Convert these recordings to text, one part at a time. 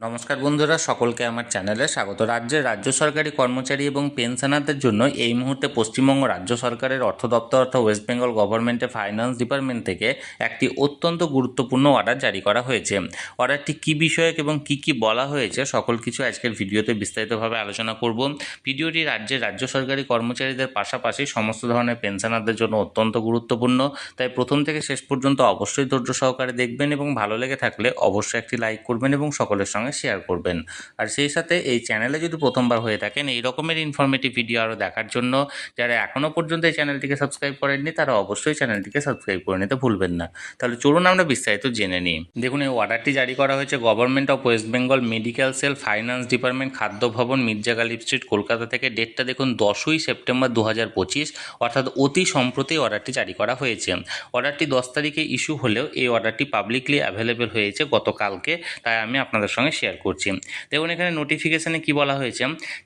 নমস্কার বন্ধুরা, সকলকে আমার চ্যানেলে স্বাগত। রাজ্যের রাজ্য সরকারি কর্মচারী এবং পেনশনারদের জন্য এই মুহূর্তে পশ্চিমবঙ্গ রাজ্য সরকারের অর্থ দপ্তর অর্থাৎ ওয়েস্ট বেঙ্গল গভর্নমেন্টের ফাইন্যান্স ডিপার্টমেন্ট থেকে একটি অত্যন্ত গুরুত্বপূর্ণ অর্ডার জারি করা হয়েছে। অর্ডারটি কী বিষয়ক এবং কী কী বলা হয়েছে সকল কিছু আজকের ভিডিওতে বিস্তারিতভাবে আলোচনা করব। ভিডিওটি রাজ্যের রাজ্য সরকারি কর্মচারীদের পাশাপাশি সমস্ত ধরনের পেনশনারদের জন্য অত্যন্ত গুরুত্বপূর্ণ। তাই প্রথম থেকে শেষ পর্যন্ত অবশ্যই ধৈর্য সহকারে দেখবেন এবং ভালো লেগে থাকলে অবশ্যই একটি লাইক করবেন এবং সকলের সঙ্গে শেয়ার করবেন। আর সেই সাথে এই চ্যানেলে যদি প্রথমবার হয়ে থাকেন, এই রকমের ইনফরমেটিভ ভিডিও আরও দেখার জন্য যারা এখনও পর্যন্ত এই চ্যানেলটিকে সাবস্ক্রাইব করেননি, তারা অবশ্যই চ্যানেলটিকে সাবস্ক্রাইব করে নিতে ভুলবেন না। তাহলে চলুন আমরা বিস্তারিত জেনে নিই। দেখুন, এই অর্ডারটি জারি করা হয়েছে government of West Bengal medical cell finance department Khadya Bhavan Mirza Ghalib street, Kolkata থেকে। ডেটটা দেখুন, দশই সেপ্টেম্বর দু হাজার পঁচিশ। অর্থাৎ অতি সম্প্রতি অর্ডারটি জারি করা হয়েছে। অর্ডারটি দশ তারিখে ইস্যু হলেও এই অর্ডারটি পাবলিকলি অ্যাভেলেবেল হয়েছে গতকালকে। তাই আমি আপনাদের সঙ্গে শেয়ার করছি। দেখুন, এখানে নোটিফিকেশানে কি বলা হয়েছে?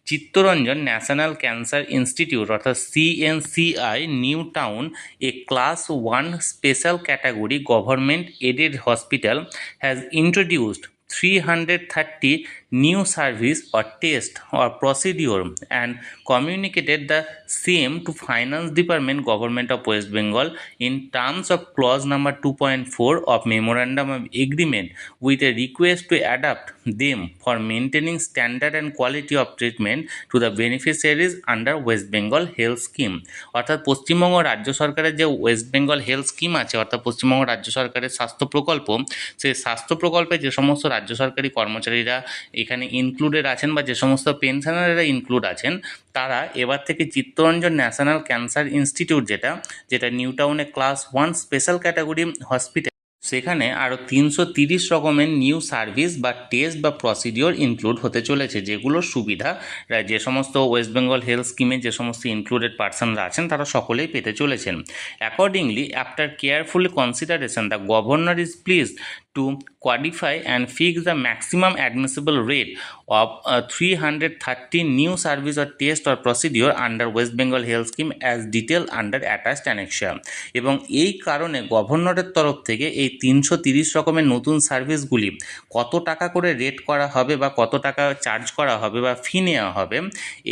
চিত্তরঞ্জন ন্যাশনাল ক্যান্সার ইনস্টিটিউট, অর্থাৎ CNCI new town, A class one special category government aided hospital has introduced 330 new service or test or procedure and communicated the same to finance department government of west bengal in terms of clause number 2.4 of memorandum of agreement with a request to adapt them for maintaining standard and quality of treatment to the beneficiaries under west bengal health scheme অর্থাৎ পশ্চিমবঙ্গ রাজ্য সরকারের যে West Bengal health scheme আছে অর্থাৎ পশ্চিমবঙ্গ রাজ্য সরকারের স্বাস্থ্য প্রকল্প সেই স্বাস্থ্য প্রকল্পে যে সমস্ত রাজ্য সরকারি কর্মচারীরা এখানে ইনক্লুডেড আছেন বা যে সমস্ত পেনশনারেরা ইনক্লুড আছেন, তারা এবার থেকে চিত্তরঞ্জন ন্যাশনাল ক্যান্সার ইনস্টিটিউট যেটা যেটা নিউ টাউনে class one special category hospital সেখানে আরও তিনশো তিরিশ রকমের নিউ সার্ভিস বা টেস্ট বা প্রসিডিওর ইনক্লুড হতে চলেছে যেগুলোর সুবিধা। যে সমস্ত ওয়েস্ট বেঙ্গল হেলথ স্কিমে যে সমস্ত ইনক্লুডেড পার্সনরা আছেন, তারা সকলেই পেতে চলেছেন। Accordingly after carefully consideration the governor is please to qualify and fix the maximum maximum rate of three hundred 330 new service or test or procedure under West Bengal health scheme as detail under attached annexure এবং এই কারণে গভর্নরের তরফ থেকে এই তিনশো তিরিশ রকমের নতুন সার্ভিসগুলি কত টাকা করে রেট করা হবে বা কত টাকা চার্জ করা হবে বা ফি নেওয়া হবে,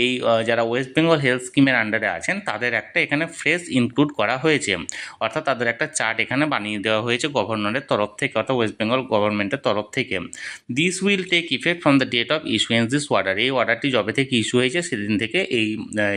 এই যারা ওয়েস্ট বেঙ্গল হেলথ স্কিমের আন্ডারে আছেন, তাদের একটা এখানে ফ্রেশ ইনক্লুড করা হয়েছে। অর্থাৎ তাদের একটা চার্ট এখানে বানিয়ে দেওয়া হয়েছে গভর্নরের তরফ থেকে, অর্থাৎ ওয়েস্ট বেঙ্গল গভর্নমেন্টের তরফ থেকে। This will take effect from the date of issuance this order এই অর্ডারটি যবে থেকে ইস্যু হয়েছে, সেদিন থেকে এই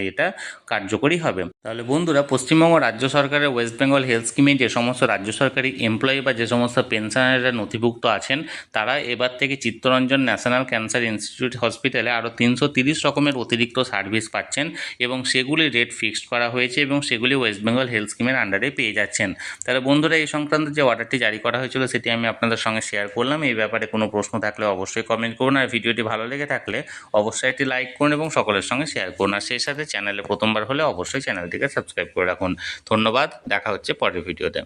এটা কার্যকরী হবে। তাহলে বন্ধুরা, পশ্চিমবঙ্গ রাজ্য সরকারের ওয়েস্ট বেঙ্গল হেলথ স্কিমে যে সমস্ত রাজ্য সরকারি এমপ্লয়ি বা যে সমস্ত পেনশনাররা নথিভুক্ত আছেন, তারা এবার থেকে চিত্তরঞ্জন ন্যাশনাল ক্যান্সার ইনস্টিটিউট হসপিটালে আরও তিনশো তিরিশ রকমের অতিরিক্ত সার্ভিস পাচ্ছেন এবং সেগুলি রেট ফিক্সড করা হয়েছে এবং সেগুলি ওয়েস্ট বেঙ্গল হেলথ স্কিমের আন্ডারে পেয়ে যাচ্ছেন। তাহলে বন্ধুরা, এই সংক্রান্ত যে অর্ডারটি জারি করা হয়েছিল, সেটি আমি আপনাদের সঙ্গে শেয়ার করলাম। এই ব্যাপারে কোনো প্রশ্ন থাকলে অবশ্যই কমেন্ট করুন। আর ভিডিওটি ভালো লেগে থাকলে অবশ্যই একটি লাইক করুন এবং সকলের সঙ্গে শেয়ার করুন। আর সেই সাথে চ্যানেলে প্রথমবার হলে অবশ্যই চ্যানেলটিকে সাবস্ক্রাইব করে রাখুন। ধন্যবাদ। দেখা হচ্ছে পরের ভিডিওতে।